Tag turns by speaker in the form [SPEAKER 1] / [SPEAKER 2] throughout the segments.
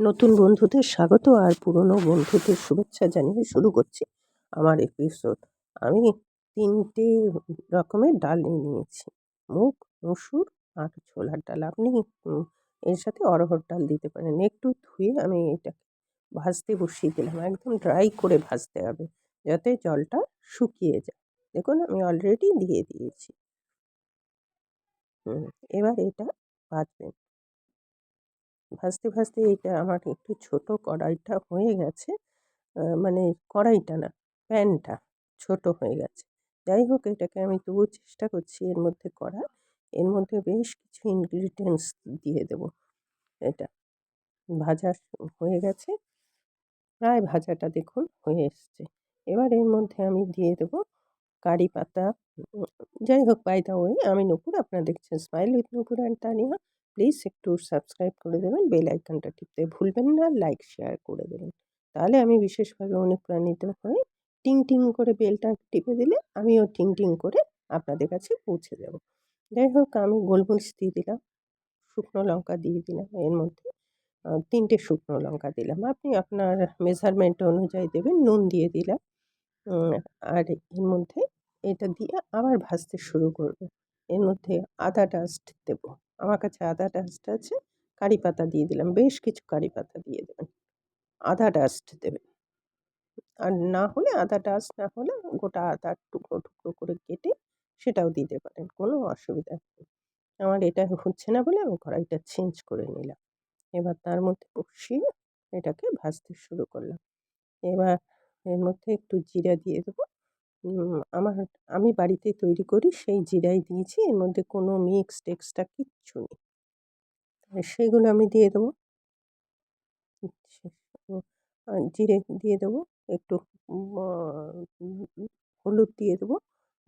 [SPEAKER 1] নতুন বন্ধুদের স্বাগত আর পুরনো বন্ধুদের শুভেচ্ছা জানিয়ে শুরু করছি আমার এপিসোড আমি তিনটে রকমের ডাল নিয়ে নিয়েছি। মুগ, মসুর আর ছোলার ডাল। আপনি এর সাথে অরহর ডাল দিতে পারেন। একটু ধুয়ে আমি এটা ভাজতে বসিয়ে দিলাম। একদম ড্রাই করে ভাজতে হবে যাতে জলটা শুকিয়ে যায়। দেখুন, আমি অলরেডি দিয়ে দিয়েছি। এবার এটা ভাজবেন। ভাজতে ভাজতে এটা আমার একটু ছোট কড়াইটা হয়ে গেছে। মানে কড়াইটা না, প্যানটা ছোট হয়ে গেছে। যাই হোক, এটাকে আমি তবুও চেষ্টা করছি এর মধ্যে করার এর মধ্যে বেশ কিছু ইনগ্রিডিয়েন্টস দিয়ে দেব এটা। ভাজা হয়ে গেছে। প্রায় ভাজাটা দেখুন হয়ে এসছে। এবার এর মধ্যে আমি দিয়ে দেব কারি পাতা। যাই হোক বাই দা ওয়ে আমি নুপুর, আপনারা দেখছেন smile with Nupur and Tania. Please একটু সাবস্ক্রাইব করে দেবেন বেল আইকনটা টিপতে ভুলবেন না লাইক শেয়ার করে দেবেন। তাহলে আমি বিশেষভাবে অনুপ্রাণিত হয়ে টিং টিং করে বেলটা টিপে দিলে আমিও টিং টিং করে আপনাদের কাছে পৌঁছে যাব। যাই হোক, আমি গোলমরিচ দিয়ে দিলাম, শুকনো লঙ্কা দিয়ে দিলাম। এর মধ্যে তিনটে শুকনো লঙ্কা দিলাম। আপনি আপনার মেজারমেন্ট অনুযায়ী দেবেন, নুন দিয়ে দিলাম। আর এর মধ্যে এটা দিয়ে আবার ভাজতে শুরু করবে। এর মধ্যে আদা ডাস্ট দেব। আমার কাছে আদা ডাস্ট আছে, কারি পাতা দিয়ে দিলাম, বেশ কিছু কারি পাতা দিয়ে দেবেন। আদা ডাস্ট দেবেন। আর না হলে আদা ডাস্ট না হলে গোটা আদা টুকরো টুকরো করে কেটে সেটাও দিতে পারেন, কোনো অসুবিধা নেই। আমার এটা হচ্ছে না বলে আমি কড়াইটা চেঞ্জ করে নিলাম। এবার তার মধ্যে বসিয়ে এটাকে ভাজতে শুরু করলাম। এবার এর মধ্যে একটু জিরা দিয়ে দেবো। আমার, আমি বাড়িতে তৈরি করি, সেই জিরাই দিয়েছি, এর মধ্যে কোনো মিক্স টেক্সটা কিচ্ছু নেই। সেগুলো আমি দিয়ে দেবো। জিরে দিয়ে দেবো, একটু হলুদ দিয়ে দেবো।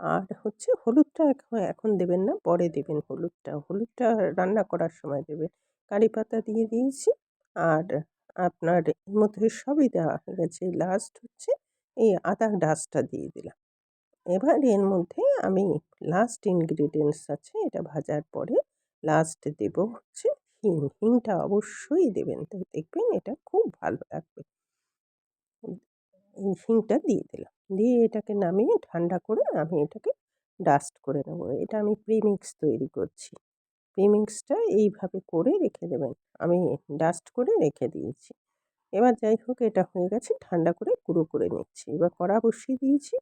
[SPEAKER 1] আর হচ্ছে হলুদটা এখন দেবেন না, পরে দেবেন হলুদটা। হলুদটা রান্না করার সময় দেবেন। কারি পাতা দিয়ে দিয়েছি, আর আপনার এর মধ্যে সবই দেওয়া হয়ে গেছে। লাস্ট হচ্ছে এই আদা ডাস্টটা দিয়ে দিলাম। এবার এর মধ্যে আমি লাস্ট ইনগ্রিডিয়েন্টস আছে, এটা ভাজার পরে লাস্ট দেব হচ্ছে হিং। হিংটা অবশ্যই দেবেন, তো দেখবেন এটা খুব ভালো লাগবে। এই হিংটা দিয়ে দিলাম। দিয়ে এটাকে নামিয়ে ঠান্ডা করে আমি এটাকে ডাস্ট করে নেব। এটা আমি প্রিমিক্স তৈরি করছি। প্রিমিক্সটা এইভাবে করে রেখে দেবেন। আমি ডাস্ট করে রেখে দিয়েছি। এবার যাই হোক, এটা হয়ে গেছে, ঠান্ডা করে গুঁড়ো করে নিচ্ছি। এবার কড়া বসিয়ে দিয়েছি।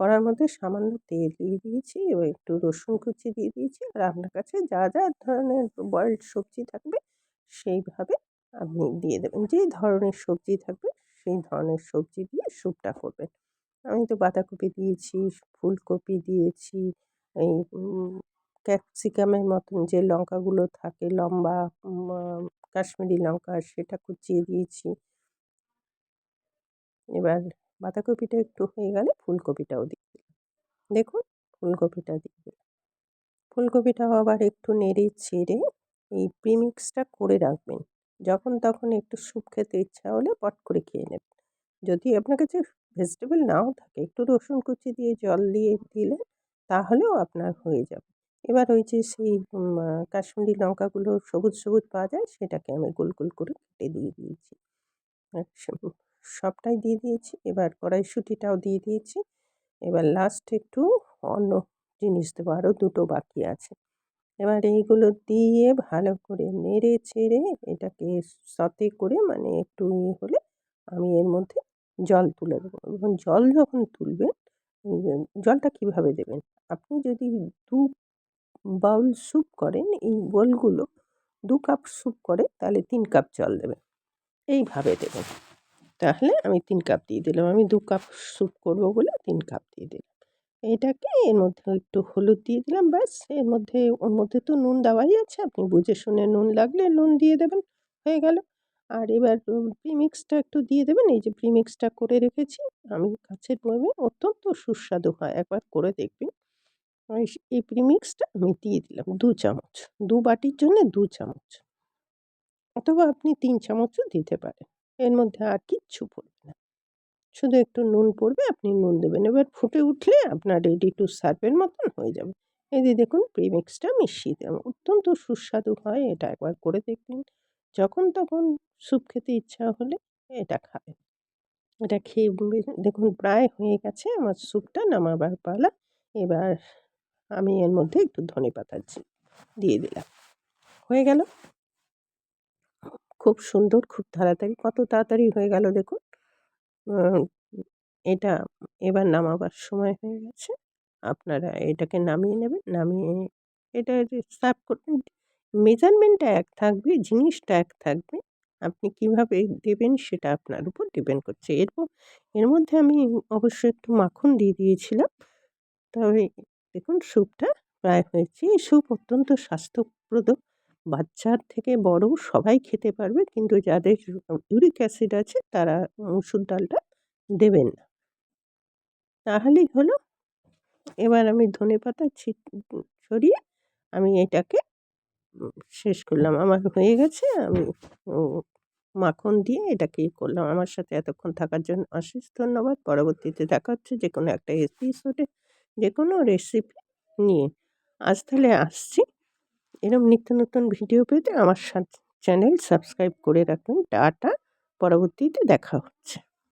[SPEAKER 1] কড়ার মধ্যে সামান্য তেল দিয়ে দিয়েছি এবার একটু রসুন কুচি দিয়ে দিয়েছি। আর আপনার কাছে যা যা ধরনের বয়েলড সবজি থাকবে সেইভাবে আপনি দিয়ে দেবেন। যে ধরনের সবজি থাকবে সেই ধরনের সবজি দিয়ে স্যুপটা করবেন। আমি তো বাঁধাকপি দিয়েছি, ফুলকপি দিয়েছি, এই ক্যাপসিকামের মতন যে লঙ্কাগুলো থাকে, লম্বা কাশ্মীরি লঙ্কা সেটা কুচিয়ে দিয়েছি। এবার বাঁধাকপিটা একটু হয়ে গেলে ফুলকপিটাও দিয়ে দিলাম। দেখুন, ফুলকপিটা দিয়ে দিলাম। ফুলকপিটাও আবার একটু নেড়ে ছেড়ে এই প্রিমিক্সটা করে রাখবেন। যখন তখন একটু স্যুপ খেতে ইচ্ছা হলে পট করে খেয়ে নেবেন। যদি আপনার কাছে ভেজিটেবল নাও থাকে, একটু রসুন কুচি দিয়ে জল দিয়ে দিলে তাহলেও আপনার হয়ে যাবে। এবার ওই যে সেই কাশ্মীরি লঙ্কাগুলো সবুজ সবুজ পাওয়া যায়, সেটাকে আমি গোল গোল করে কেটে দিয়ে দিয়েছি। সবটাই দিয়ে দিয়েছি। এবার কড়াইশুঁটিটাও দিয়ে দিয়েছি। এবার লাস্ট একটু অন্য জিনিস দেবো। আরও দুটো বাকি আছে। এবার এইগুলো দিয়ে ভালো করে নেড়ে চেড়ে এটাকে সতে করে মানে একটু ইয়ে হলে আমি এর মধ্যে জল তুলে দেবো। এবং জল যখন তুলবেন জলটা কীভাবে দেবেন? আপনি যদি দু বাউল স্যুপ করেন, এই বোলগুলো দু কাপ স্যুপ করে, তাহলে তিন কাপ জল দেবেন। এইভাবে দেবেন। তাহলে আমি তিন কাপ দিয়ে দিলাম। আমি দু কাপ স্যুপ করব বলে তিন কাপ দিয়ে দিলাম। এটাকে এর মধ্যে একটু হলুদ দিয়ে দিলাম, ব্যাস। এর মধ্যে, ওর মধ্যে তো নুন দেওয়াই আছে। আপনি বুঝে শুনে নুন লাগলে নুন দিয়ে দেবেন, হয়ে গেল। আর এবার প্রিমিক্সটা একটু দিয়ে দেবেন। এই যে প্রিমিক্সটা করে রেখেছি, আমি কাছের বয়মে অত্যন্ত সুস্বাদু হয়। একবার করে দেখবেন। এই প্রিমিক্সটা আমি দিয়ে দিলাম দু চামচ। দু বাটির জন্য দু চামচ। অথবা আপনি তিন চামচও দিতে পারেন। এর মধ্যে আর কিচ্ছু পড়বে না। শুধু একটু নুন পড়বে, আপনি নুন দেবেন। এবার ফুটে উঠলে আপনার রেডি টু সার্ভের মতন হয়ে যাবে। এই যে দেখুন প্রিমিক্সটা মিশিয়ে দেবেন অত্যন্ত সুস্বাদু হয়, এটা একবার করে দেখবেন। যখন তখন স্যুপ খেতে ইচ্ছা হলে এটা খাবেন। এটা খেয়ে দেখুন, প্রায় হয়ে গেছে আমার স্যুপটা, নামাবার পালা। এবার আমি এর মধ্যে একটু ধনে পাতা দিয়ে দিলাম। হয়ে গেল? খুব সুন্দর, খুব তাড়াতাড়ি, কত তাড়াতাড়ি হয়ে গেল দেখুন। এটা এবার নামাবার সময় হয়ে গেছে। আপনারা এটাকে নামিয়ে নেবেন, নামিয়ে এটা সার্ভ করবেন, মেজারমেন্টটা এক থাকবে, জিনিসটা এক থাকবে, আপনি কীভাবে দেবেন সেটা আপনার উপর ডিপেন্ড করছে। এরপর, এর মধ্যে আমি অবশ্য একটু মাখন দিয়ে দিয়েছিলাম। তবে দেখুন, স্যুপটা প্রায় হয়েছে। এই স্যুপ অত্যন্ত স্বাস্থ্যপ্রদ। বাচ্চার থেকে বড় সবাই খেতে পারবে। কিন্তু যাদের ইউরিক অ্যাসিড আছে, তারা মুসুর ডালটা দেবেন না। তাহলেই হলো। এবার আমি ধনে পাতা ছড়িয়ে আমি এটাকে শেষ করলাম। আমার হয়ে গেছে। আমি মাখন দিয়ে এটাকে করলাম। আমার সাথে এতক্ষণ থাকার জন্য অশেষ ধন্যবাদ। পরবর্তীতে দেখা হচ্ছে যে কোনো একটা এপিসোডে যে কোনো রেসিপি নিয়ে। আজ তাহলে আসছি। এরম নিত্য নতুন ভিডিও পেতে আমার চ্যানেল সাবস্ক্রাইব করে রাখুন। টাটা পরবর্তীতে দেখা হচ্ছে।